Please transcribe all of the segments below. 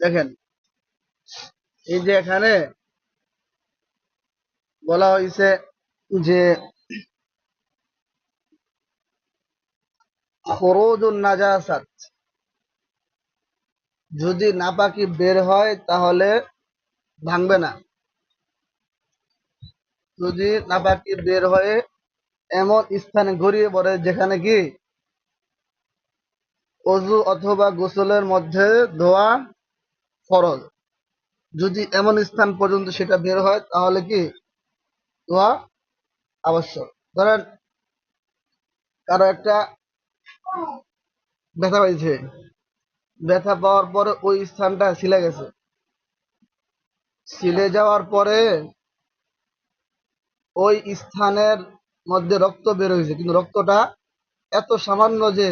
দেখেন, এই যে এখানে বলা হয়েছে যে খরুজুন নাজাসাত। যদি নাপাকি বের হয় তাহলে ভাঙবে না। যদি নাপাকি বের হয়ে এমন স্থানে গড়িয়ে পড়ে যেখানে কি অজু অথবা গোসলের মধ্যে ধোয়া ফরজ। যদি এমন স্থান পর্যন্ত সেটা বের হয়, তাহলে কি? ধোয়া আবশ্যক। ধরেন, কারও একটা ব্যথা পাইছে ব্যথা পাওয়ার পরে ওই স্থানটা ছিলে গেছে। ছিলে যাওয়ার পরে ওই স্থানের মধ্যে রক্ত বের হয়েছে। কিন্তু রক্তটা এত সামান্য যে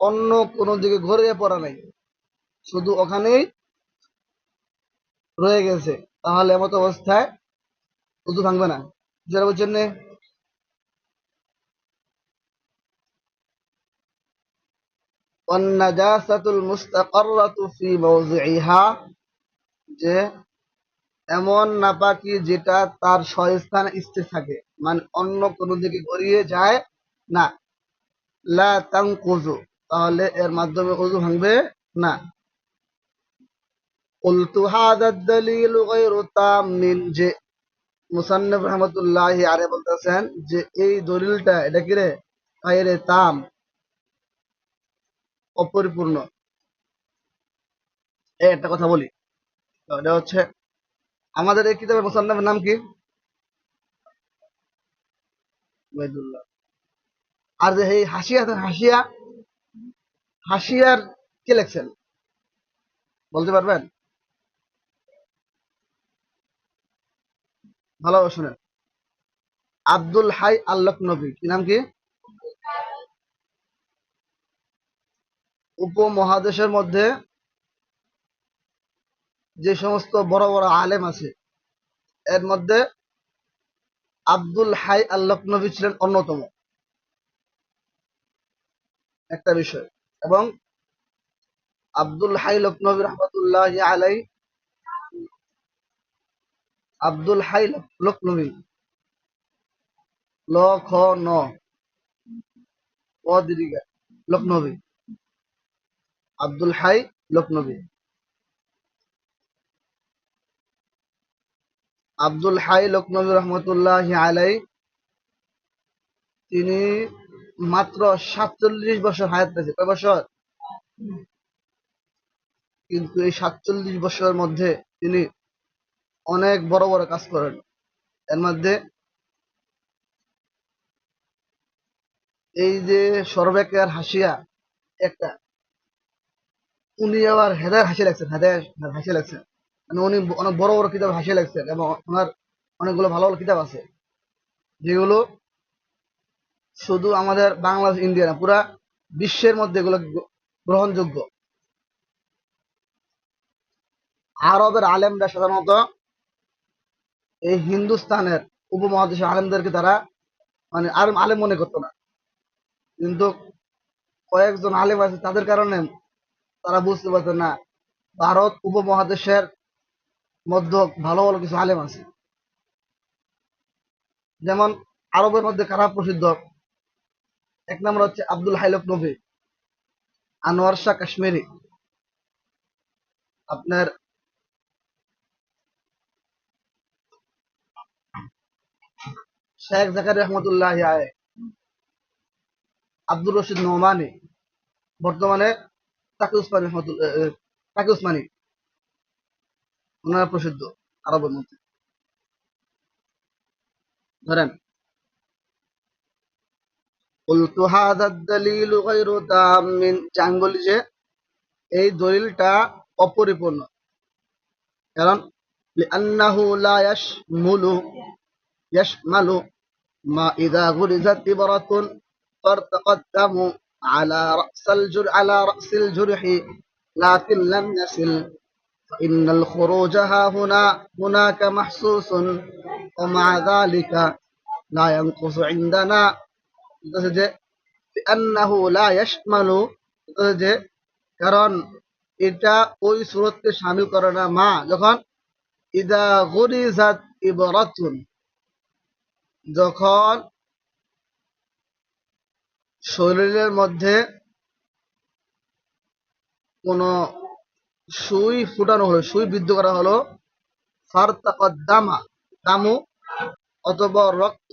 অন্য কোনো দিকে ঘুরিয়ে পড়া নাই। শুধু ওখানেই রয়ে গেছে। তাহলে এমত অবস্থায় উজু ভাঙবে না। যারা বলছেন নে? ওয়ান্নাজাসাতুল মুস্তাকাররাতু ফি যে এমন নাপাকি যেটা তার স্বস্থানে স্থির থাকে। মানে অন্য কোনো দিকে গড়িয়ে যায় না। লা তানকুজু তাহলে এর মাধ্যমে ওযু ভাঙবে না قلت هذا الدليل غير تام যে মুসান্নফ রহমতুল্লাহ আরে বলতেছেন যে এই দলিলটা এটা কি রে গায়রে তাম অপরিপূর্ণ এই একটা কথা বলি এটা হচ্ছে আমাদের এই কিতাবের মুসান্নফের নাম কি উবাইদুল্লাহ আর যে এই হাসিয়া আছে, হাসিয়া হাসিয়ার কে লেখছেন? বলতে পারবেন? ভালোভাবে শুনেন। আব্দুল হাই আল্লাহ নবী, কি নাম কি? উপমহাদেশের মধ্যে যে সমস্ত বড় বড় আলেম আছে, এর মধ্যে আব্দুল হাই আল্লাহ নবী ছিলেন অন্যতম। একটা বিষয় এবং আব্দুল হাই লক্ষ্ণবী রহমতুল্লাহ আলাই আব্দুল হাই লক্ষ্ণবী ল খ লক্ষ্ণবী আব্দুল হাই লক্ষ্ণবী আব্দুল হাই লক্ষ্ণবী রহমতুল্লাহ আলাই তিনি মাত্র সাতচল্লিশ বছর হায়াত পেয়েছে। কয় বছর? কিন্তু এই সাতচল্লিশ বছরের মধ্যে তিনি অনেক বড় বড় কাজ করেন। এর মধ্যে এই যে সর্বেকের হাসিয়া একটা, উনি আবার হেদায় হাসি লাগছেন হেদায় হাসি লাগছেন মানে উনি অনেক বড় বড় কিতাব হাসি লাগছেন এবং ওনার অনেকগুলো ভালো ভালো কিতাব আছে। যেগুলো শুধু আমাদের বাংলাদেশ, ইন্ডিয়া না, পুরা বিশ্বের মধ্যে এগুলো গ্রহণযোগ্য। আরবের আলেমরা সাধারণত এই হিন্দুস্তানের উপমহাদেশের আলেমদেরকে তারা মানে আর আলেম মনে করতো না। কিন্তু কয়েকজন আলেম আছে, তাদের কারণে তারা বুঝতে পারতো না, ভারত উপমহাদেশের মধ্যে ভালো ভালো কিছু আলেম আছে। যেমন আরবের মধ্যে কারা প্রসিদ্ধ? এক নম্বর হচ্ছে আব্দুল হাইলক নবী। আনোয়ার শাহ কাশ্মীরি। আপনার শেখ জাকারি রহমতুল্লাহ আয় আব্দুর রশিদ নোমানি। বর্তমানে তাকে উসমানী তাকি উসমানী। ওনারা প্রসিদ্ধ আরবের মধ্যে ধরেন قلت هذا الدليل غير تام যে আমি বলি যে এই দলিলটা অপরিপূর্ণ কারণ لأنه لا يشمل يشمل ما إذا غرزت إبرة فارتقى الدم على رأس الجرح على رأس الجرح لكن لم يصل فإن الخروج ها هنا هناك محسوس ومع ذلك لا ينقص عندنا যে কারণ এটা ওই সুরতকে সামিল করে না মা, যখন ইদা যখন শরীরের মধ্যে কোনো সুই ফুটানো হলো, সুই বিদ্ধ করা হলো দামা দামু, অথবা রক্ত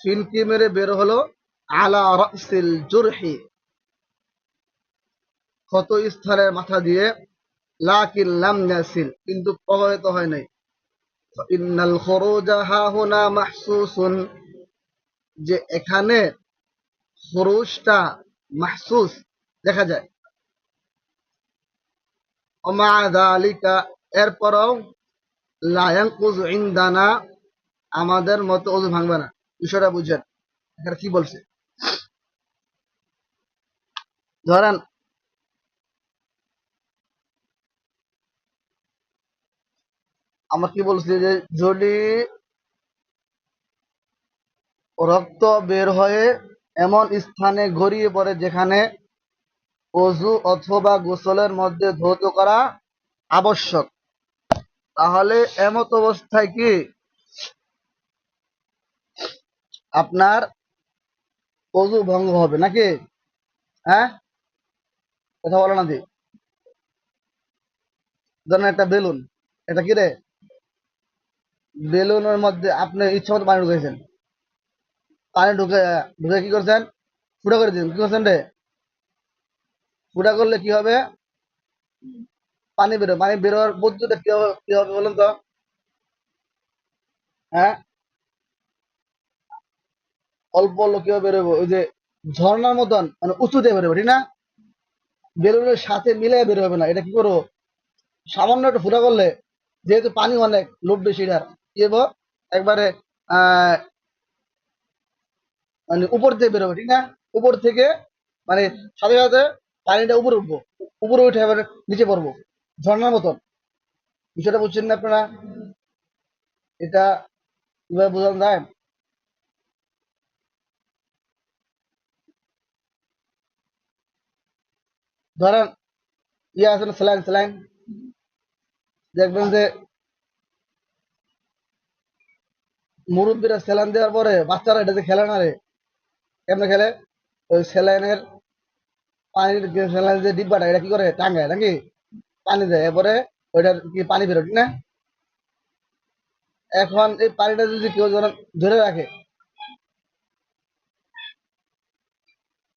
ফিনকি মেরে বের হলো আলা রাসিল জুরহি। ক্ষত স্থানের মাথা দিয়ে লাম ইয়াসিল কিন্তু প্রভাবিত হয় নাই। ইন্নাল হাহুনা মাহসুসুন। যে এখানে খুরুজটা মাহসুস দেখা যায়। ওমা যালিকা এরপরও লা ইয়ানকুযু ইনদানা, আমাদের মতো ওযু ভাঙবে না। বিষয়টা বুঝেন এখানে কি বলছে? ধরেন আমরা কি বলছি যে যদি রক্ত বের হয়ে এমন স্থানে গড়িয়ে পড়ে যেখানে অজু অথবা গোসলের মধ্যে ধৌত করা আবশ্যক, তাহলে এমত অবস্থায় কি আপনার অজু ভঙ্গ হবে নাকি? হ্যাঁ? কথা বলো না দি ধরেন একটা বেলুন, এটা কি রে? বেলুনের মধ্যে আপনি ইচ্ছা মতো পানি ঢুকেছেন পানি ঢুকে ঢুকে কি করছেন? ফুটা করে দিন কি করছেন রে? ফুটা করলে কি হবে? পানি বেরো পানি বেরোয়ার পদ্ধতিটা কি হবে কি হবে বলুন তো? হ্যাঁ? অল্প অল্প কীভাবে বেরোবো, ওই যে ঝর্ণার মতন মানে উঁচুতে বেরোবো, ঠিক না? বেলুনের সাথে মিলে বের হবে না। এটা কি করব? সামান্য একটু ফুটা করলে যেহেতু পানি অনেক লোড বেশি এটার। হব একবারে মানে উপর থেকে বেরোবে ঠিক না? উপর থেকে মানে সাথে সাথে পানিটা উপরে উঠবো। উপরে উঠে এবার নিচে পড়ব। ঝর্ণার মতন। বিষয়টা বুঝছেন না আপনারা? এটা কীভাবে বোঝানো যায়? ধরেন ইয়ে আছে না স্যালাইন স্যালাইন দেখবেন যে মুরব্বীরা স্যালাইন দেওয়ার পরে বাচ্চারা এটা যে খেলে না রে, কেমনে খেলে? ওই স্যালাইনের পানির স্যালাইন যে ডিব্বাটা, এটা কি করে? টাঙ্গায় নাকি? পানি দেয়। এরপরে ওইটার কি পানি বেরো ঠিক না? এখন এই পানিটা যদি কেউ ধরে রাখে,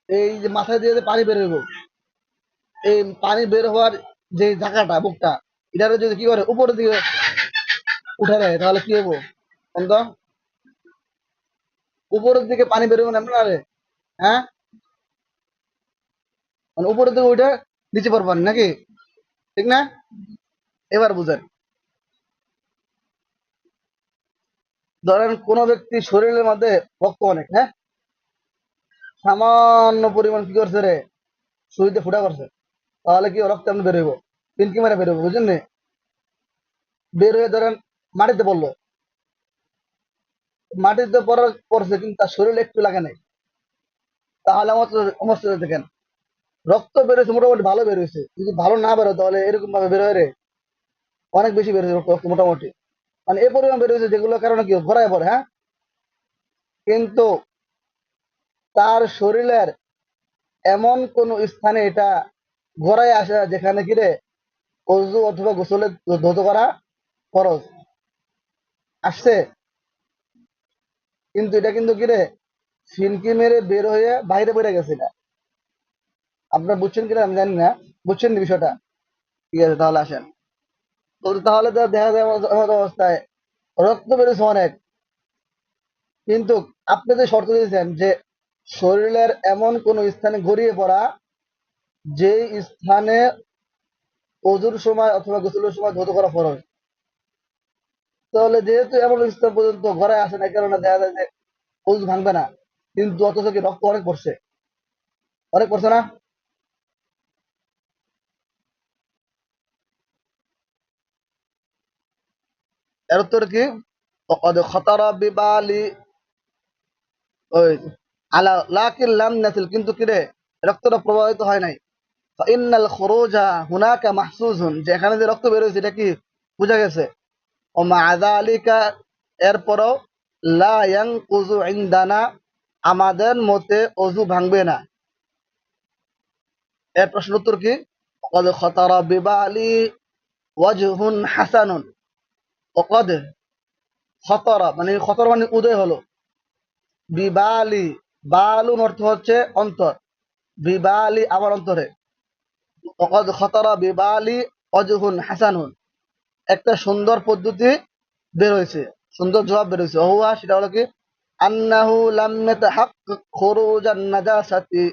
এই যে মাথায় দিয়ে যে পানি বের হইব এই পানি বের হওয়ার যে জায়গাটা, বুকটা, এটারে যদি কি করে উপরের দিকে উঠে দেয় তাহলে কি হব? বন্ধ উপরের দিকে পানি বেরোবে না হ্যাঁ? মানে উপরের দিকে উঠে নিচে পড়বেন নাকি? ঠিক না? এবার বুঝেন। ধরেন কোন ব্যক্তি শরীরের মধ্যে রক্ত অনেক হ্যাঁ? সামান্য পরিমাণ কি করছে রে? সুইতে ফুটা করছে। তাহলে কি রক্ত এমনি বেরোইব পিনকি মারে বেরোবে বুঝলেন বের হয়ে ধরেন মাটিতে পড়ল। মাটিতে পড়ার পড়ছে কিন্তু তার শরীরে একটু লাগে নাই। তাহলে আমার দেখেন, রক্ত বেরোছে মোটামুটি ভালো বেরোছে যদি ভালো না বেরো তাহলে এরকম ভাবে বেরোয় রে। অনেক বেশি বেরোছে রক্ত মোটামুটি। মানে এ পরিমাণ বেরোছে যেগুলোর কারণে কি ঘোরায় পড়ে হ্যাঁ? কিন্তু তার শরীরের এমন কোন স্থানে এটা ঘোরায় আসে যেখানে কি রে? অজু অথবা গোসলে ধৌত করা ফরজ। আসছে। কিন্তু এটা কিন্তু কি রে? ফিনকি মেরে বের হয়ে বাইরে বেড়ে গেছে এটা। আপনারা বুঝছেন কিনা আমি জানি না। বুঝছেন নি বিষয়টা? ঠিক আছে, তাহলে আসেন। তাহলে তো দেখা যায় অবস্থায়। রক্ত বেরোছে অনেক। কিন্তু আপনি যে শর্ত দিয়েছেন যে শরীরের এমন কোন স্থানে গড়িয়ে পড়া যে স্থানে অজুর সময় অথবা গোসলের সময় ধৌত করা ফরজ। তাহলে যেহেতু এমন স্থান পর্যন্ত ঘরে আসে না কেননা দেখা যায় যে অজু ভাঙবে না। কিন্তু অথচ কি রক্ত অনেক পড়ছে? অনেক পড়ছে না? এর উত্তর কি? খতারা বিবালি ওই, আলা লাকিল লাম নাসিল কিন্তু কিরে রক্তটা প্রবাহিত হয় নাই। ইন্নাল খরোজা হুনাকা মাহসুসুন যে এখানে যে রক্ত কি বোঝা গেছে? ও আলিকা এরপরও লাং কুজু ইন্দানা, আমাদের মতে অজু ভাঙবে না। এর প্রশ্ন উত্তর কি? কদ ওয়াজহুন হাসানুন। মানে খতর মানে উদয় হলো। বিবালি, বালুন অর্থ হচ্ছে অন্তর। বিবালি আমার অন্তরে। একটা সুন্দর পদ্ধতি বের হয়েছে সুন্দর জবাব বের হয়েছে অহুয়া সেটা হলো কি? আন্নাহু লাম ইয়াতাহাক্কাক খুরুজান নাজাসাতি।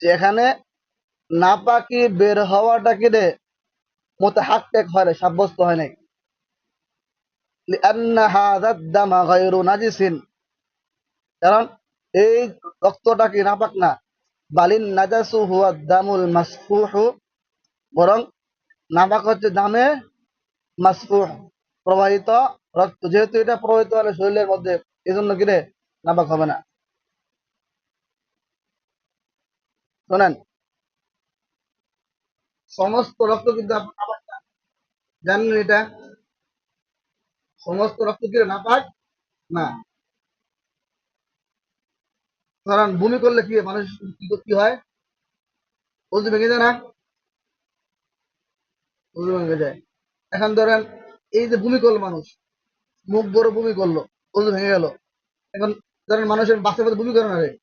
যেখানে নাপাকি বের হওয়াটা কি রে? মুতাহাক্কিক হয় নাই, সাব্যস্ত হয় নাই। কারণ এই রক্তটা কি নাপাক না? বালিন নাজাসু হুয়া দামুল মাসফুহু, বরং নাপাক হচ্ছে দামে মাসফুহ, প্রবাহিত রক্ত। যেহেতু এটা প্রবাহিত হলে শরীরের মধ্যে এই জন্য কি রে নাপাক হবে না। শোনেন, সমস্ত রক্ত কিন্তু জানেন এটা? সমস্ত রক্ত কি রে নাপাক? না। কারণ বমি করলে কি মানুষ কি- হয়? ওজু ভেঙে যায় না? ওজু ভেঙে যায়। এখন ধরেন, এই যে বমি করল মানুষ, মুখ বড় বমি করল ওজু ভেঙে গেল। এখন ধরেন মানুষের বাসের মধ্যে বমি করে না রে?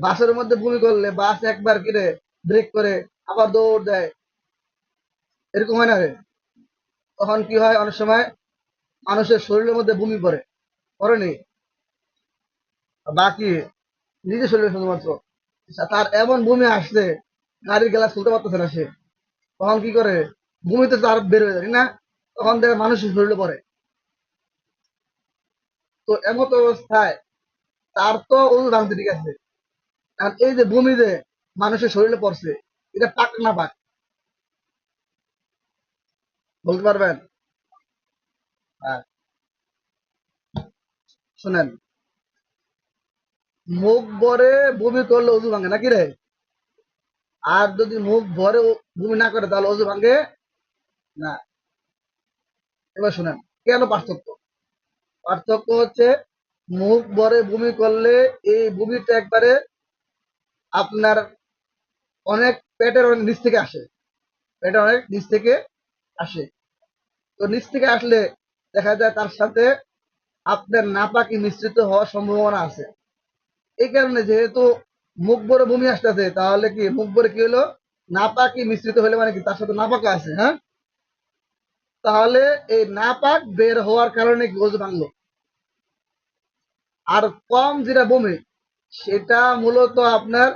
বাসের মধ্যে বমি করলে বাস একবার কিরে ব্রেক করে আবার দৌড় দেয়। এরকম হয় না রে? তখন কি হয়? অনেক সময় মানুষের শরীরের মধ্যে বমি করে করেনি বাকি নিজের শরীরে শুধুমাত্র তার এমন বমি আসছে, গাড়ির গ্লাস খুলতে পারতেছে না সে। তখন কি করে? বমিতে তার বের হয়ে যায় না? তখন দেখে মানুষের শরীরে পড়ে। তো এমত অবস্থায় তার তো ওজু ভাঙতে ঠিক আছে আর এই যে বমি যে মানুষের শরীরে পড়ছে, এটা পাক না পাক? বলতে পারবেন? হ্যাঁ। শুনেন। মুখ ভরে বমি করলে অজু ভাঙে, নাকি রে? আর যদি মুখ ভরে বমি না করে, তাহলে অজু ভাঙে? না। এবার শুনেন, কেন পার্থক্য? পার্থক্য হচ্ছে, মুখ ভরে বমি করলে এই বমিটা একবারে আপনার অনেক পেটের অনেক নিচ থেকে আসে। পেটের অনেক নিচ থেকে আসে। তো নিচ থেকে আসলে দেখা যায় তার সাথে আপনার নাপাকি মিশ্রিত হওয়ার সম্ভাবনা আছে। এই কারণে যেহেতু মুখ ভরে বমি আসতেছে, তাহলে কি মুখ ভরে কি হলো? নাপাকি মিশ্রিত হলে মানে কি তার সাথে নাপাকা আছে হ্যাঁ? তাহলে এই নাপাক বের হওয়ার কারণে কি ওজু ভাঙলো? আর কম যেটা বমি, সেটা মূলত আপনার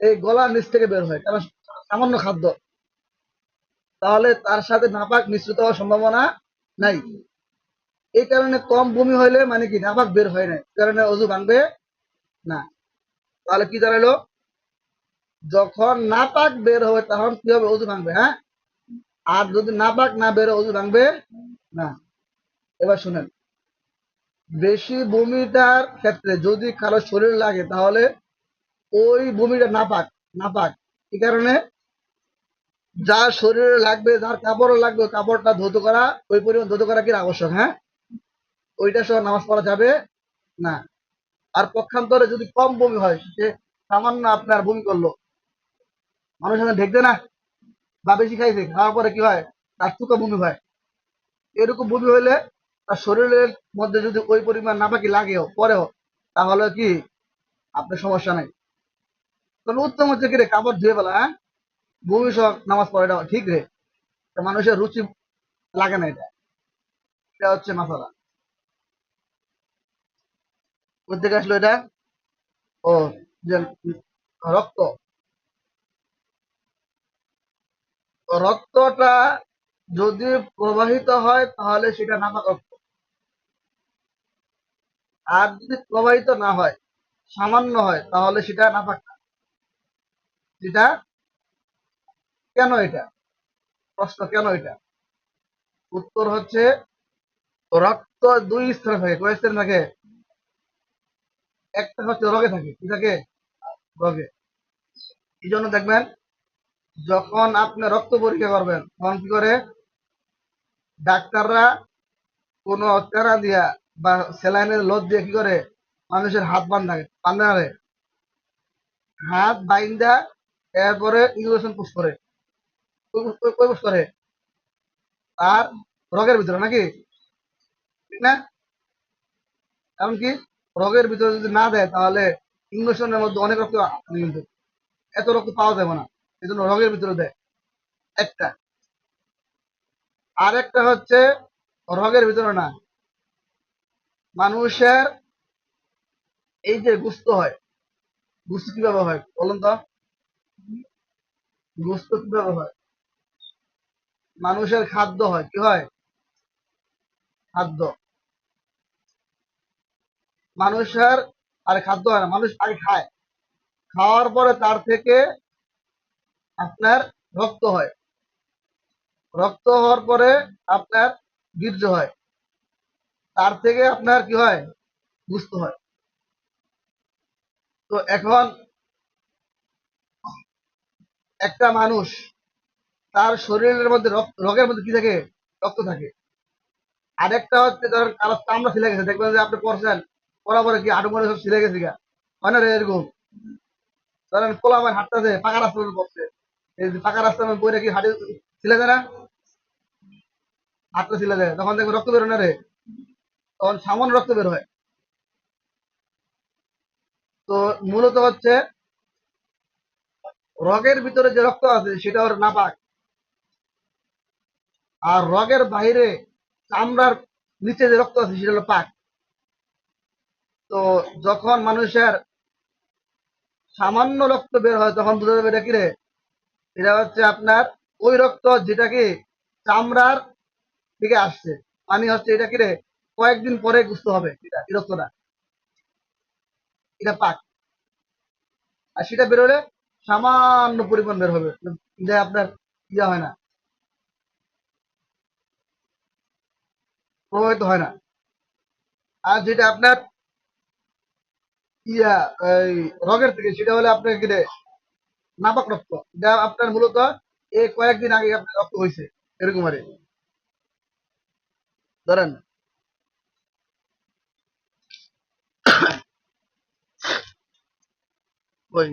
এই গলার নিচ থেকে বের হয়, কারণ সামান্য খাদ্য। তাহলে তার সাথে নাপাক মিশ্রিত হওয়ার সম্ভাবনা নাই। এই কারণে কম বমি হইলে মানে কি নাপাক বের হয় না কারণে অজু ভাঙবে না। তাহলে কি দাঁড়াল যখন নাপাক বের হবে, তখন কি হবে? অজু ভাঙবে হ্যাঁ? আর যদি নাপাক না বের অজু ভাঙবে না। এবার শুনেন। বেশি বমিটার ক্ষেত্রে যদি কারও শরীর লাগে, তাহলে ওই বমিটা নাপাক নাপাক। এই কারণে? যার শরীরে লাগবে, যার কাপড় লাগবে কাপড়টা ধৌত করা, ওই পরিমাণ ধৌত করা কি আবশ্যক হ্যাঁ? ওইটা সহ নামাজ পড়া যাবে না। আর পক্ষান্তরে যদি কম বমি হয়, সে সামান্য আপনার বমি করল। মানুষ এখানে দেখবে না বা বেশি খাইছে, খাওয়ার পরে কি হয়? তার চুকা বমি হয়। এরকম বমি হইলে তার শরীরের মধ্যে যদি ওই পরিমাণ না নাপাকি লাগেও, পরেও, তাহলে কি আপনার সমস্যা নাই। তবে উত্তম হচ্ছে কি রে, কাপড় ধুয়ে ফেলা হ্যাঁ? বমি সহ নামাজ পড়া এটা ঠিক রে। মানুষের রুচি লাগে না এটা। এটা হচ্ছে মাসালা। কোথেকে আসলো এটা? ও রক্ত। রক্তটা যদি প্রবাহিত হয়, তাহলে সেটা নাপাক রক্ত। আর যদি প্রবাহিত না হয়, সামান্য হয়, তাহলে সেটা নাপাক না সেটা কেন এটা? প্রশ্ন, কেন এটা? উত্তর হচ্ছে, রক্ত দুই স্তরে থাকে, কয় স্তরে থাকে? একটা হচ্ছে রগে থাকে, কি থাকে? রগে। এই জন্য দেখবেন, যখন আপনি রক্ত পরীক্ষা করবেন, তখন কি করে? ডাক্তাররা কোনো তেরা দিয়া বা স্যালাইনের লোদ দিয়ে কি করে? মানুষের হাত বান্ধা বান্ধা হাত বাইন্দা, এরপরে ইঞ্জেকশন পুশ করে। পুশ করে। আর রগের ভিতরে নাকি? ঠিক না? এমনকি রগের ভিতরে যদি না দেয়, তাহলে ইঞ্জেকশনের মধ্যে অনেক রক্ত এত রক্ত পাওয়া যাবে না এই জন্য রগের ভিতরে দেয়। একটা। আর একটা হচ্ছে, রগের ভিতরে না, মানুষের এই যে গুস্ত হয়, গুস্ত কীভাবে হয় বলুন তো? গুস্ত কীভাবে হয়? মানুষের খাদ্য হয়, কি হয়? খাদ্য। মানুষের আর খাদ্য হয় না, মানুষ আগে খায়। খাওয়ার পরে তার থেকে আপনার রক্ত হয়। রক্ত হওয়ার পরে আপনার বীর্য হয়। তার থেকে আপনার কি হয়? গুস্ত হয়। তো এখন একটা মানুষ তার শরীরের মধ্যে রগের মধ্যে কি থাকে? রক্ত থাকে। আরেকটা হচ্ছে ধরেন কারও চামড়া ছিলে গেছে, দেখবেন যে আপনি পড়ছেন পড়া পরে কি সব গেছে গা? হয় না রে এরকম? ধরেন হাঁটতেছে পাকা এই পাকা হাঁটে ছিলে যায় না? হাতটা ছিলে যায়। তখন রক্ত বেরোয় না রে? তখন রক্ত বের হয়। তো মূলত হচ্ছে, রগের ভিতরে যে রক্ত আছে, সেটা ওর নাপাক। আর রগের বাইরে চামড়ার নিচে যে রক্ত আছে, সেটা হলো পাক। তো যখন মানুষের সামান্য রক্ত বের হয়, তখন বোঝা যাবে এটা কি রে এটা হচ্ছে আপনার ওই রক্ত যেটা কি চামড়ার দিকে আসছে। মানে হচ্ছে এটা কি রে কয়েকদিন পরে গুস্ত হবে এটা, এই রক্তটা। এটা পাক। আর সেটা বেরোলে সামান্য পরিমাণ বের হবে। যে আপনার ইয়া হয় না। প্রভাবিত হয় না। আর যেটা আপনার ইয়া, এই রগের থেকে, সেটা হলে নাপাক রক্ত যা আপনার মূলত এই কয়েকদিন আগে আপনার রক্ত হয়েছে এরকম আরে। ধরেন। ওই।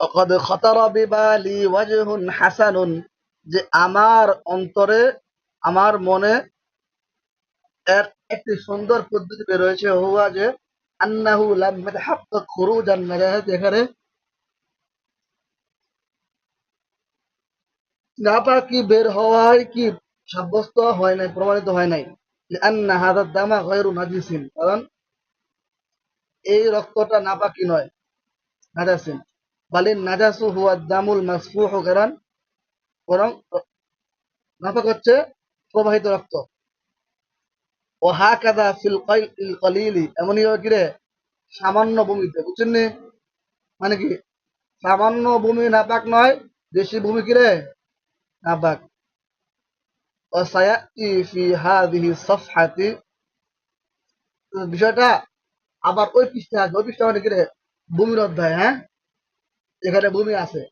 অকদ বিবালি ওয়াজহুন হাসানুন, যে আমার অন্তরে, আমার মনে এর একটি সুন্দর পদ্ধতি বের হয়েছে, হুয়া যে আন্নাহু লাম ইয়াতাহাক্কাক খুরুজান নাজাহাত এখানে নাপাকি বের হওয়ায় কি সাব্যস্ত হয় নাই, প্রমাণিত হয় নাই? আন্না হাদার দামা গয়রু নাজিসিন, কারণ এই রক্তটা নাপাকি নয়, নাজাসিন। বালিন নাজাসু হুয়া দামুল মাসফুহু কারণ বরং নাপাক হচ্ছে প্রবাহিত রক্ত। ও হা কাদা ফিল কলিলি। এমনই কি রে? সামান্য ভূমিতে, বুঝছেন নি? মানে কি? সামান্য ভূমি নাপাক নয় দেশি ভূমি কিরে নাপাক। ও সায়াতি ফি হাদিহি সফহাতি। বিষয়টা আবার ওই পৃষ্ঠা আছে। ওই পৃষ্ঠা মানে কিরে ভূমির অধ্যায় হ্যাঁ? এখানে ভূমি আছে।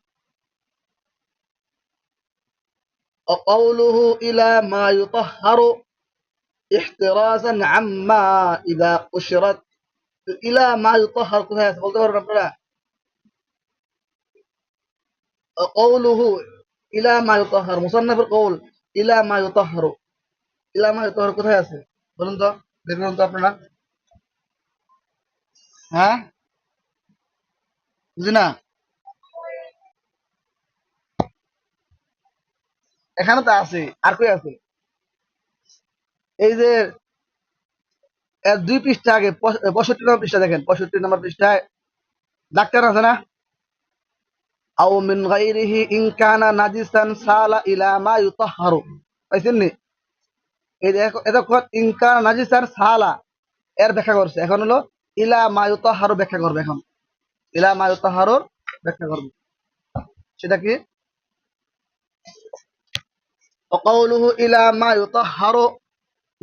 অকৌলুহু ইলা মা ইউতাহহারু ইহতেরাজা আম্মা ইদা কুশরাত। ইলা মা ইউতাহার, কোথায় আছে? বলতে পারবেন আপনারা? কওলুহু ইলা মা ইউতাহার, মুসান্নাফের কওল ইলা মা ইউতাহারু। ইলা মা ইউতাহার কোথায় আছে? বলুন তো দেখুন তো আপনারা। হ্যাঁ? বুঝি না? এখানে তো আছে, আর কই আছে? এই যে এর দুই পৃষ্ঠা আগে পঁয়ষট্টি নম্বর পৃষ্ঠা দেখেন পঁয়ষট্টি নম্বর পৃষ্ঠায় ডাক্তার আছে না আও মিন গাইরিহি ইন কানা নাজিসান সালা ইলা মা ইউতাহহারু পাইছেন নি এই যে এখন- এতক্ষণ ইন কানা নাজিসান সালা এর ব্যাখ্যা করছে এখন হলো ইলা মা ইউতাহহারু ব্যাখ্যা করবে এখন ইলা মা ইউতাহহারুর ব্যাখ্যা করবে সেটা কি وقوله إلى ما يطهر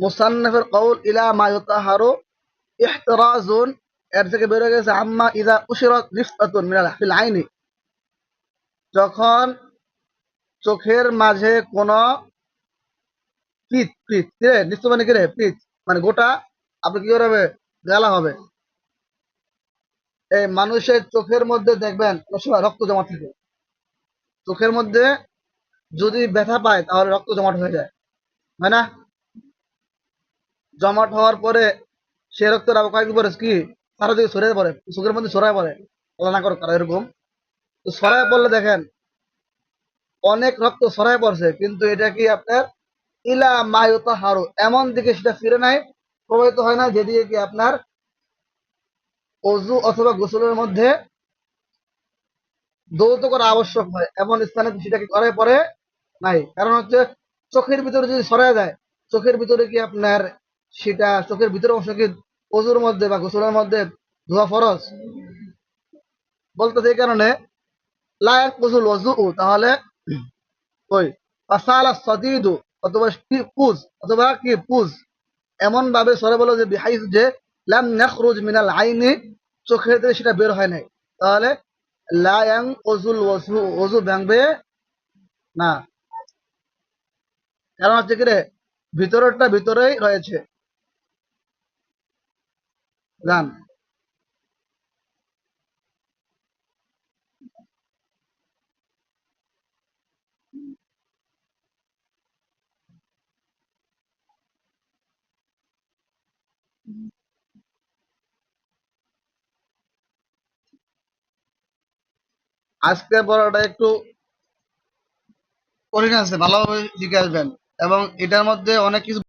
মুসান্নফের কৌল ইলা মায়ুতাহারো ইহতরাজুন, এর থেকে বেরো গেছে, আম্মা ইদা উশিরত নিফতাতুন মিনাল হাফিল আইনি। যখন চোখের মাঝে কোন পিচ পিচ কিরে নিস্ত মানে কিরে পিচ মানে গোটা, আপনি কি করবে গালা হবে। এই মানুষের চোখের মধ্যে দেখবেন রক্ত জমা থাকে। চোখের মধ্যে যদি ব্যথা পায়, তাহলে রক্ত জমাট হয়ে যায়। হয় না? জমাট হওয়ার পরে সে আবার কয়েকদিন পরে কি? সারা দিকে সরে পড়ে চোখের মধ্যে সরায় পড়ে, আল্লাহ না করো কারও এরকম। তো সরায় পড়লে দেখেন, অনেক রক্ত সরায় পড়ছে, কিন্তু এটা কি আপনার? ইলা মায়ুতা হারু এমন দিকে সেটা ফিরে নাই, প্রবাহিত হয় না যেদিকে কি আপনার? অজু অথবা গোসলের মধ্যে দৌত করা আবশ্যক হয়, এমন স্থানে সেটাকে করে পরে নাই। কারণ হচ্ছে, চোখের ভিতরে যদি সরায় যায়, চোখের ভিতরে কি আপনার সেটা চোখের ভিতরে অংশ কি অজুর মধ্যে বা গোসলের মধ্যে ধোয়া ফরজ। বলতে এই কারণে লায়ক গোসল তাহলে ওই পাসালা অথবা পুজ অথবা কি পুজ এমন ভাবে সরে বলো যে যে লাম মিনাল আইনি, চোখের থেকে সেটা বের হয় নাই। তাহলে লায়াং অজুল ওজু অজু ভাঙবে না। কারণ হচ্ছে কি রে? ভিতরেরটা ভিতরেই রয়েছে। গান আজকের পড়াটা একটু কঠিন আছে ভালোভাবে শিখে আসবেন। এবং এটার মধ্যে অনেক কিছু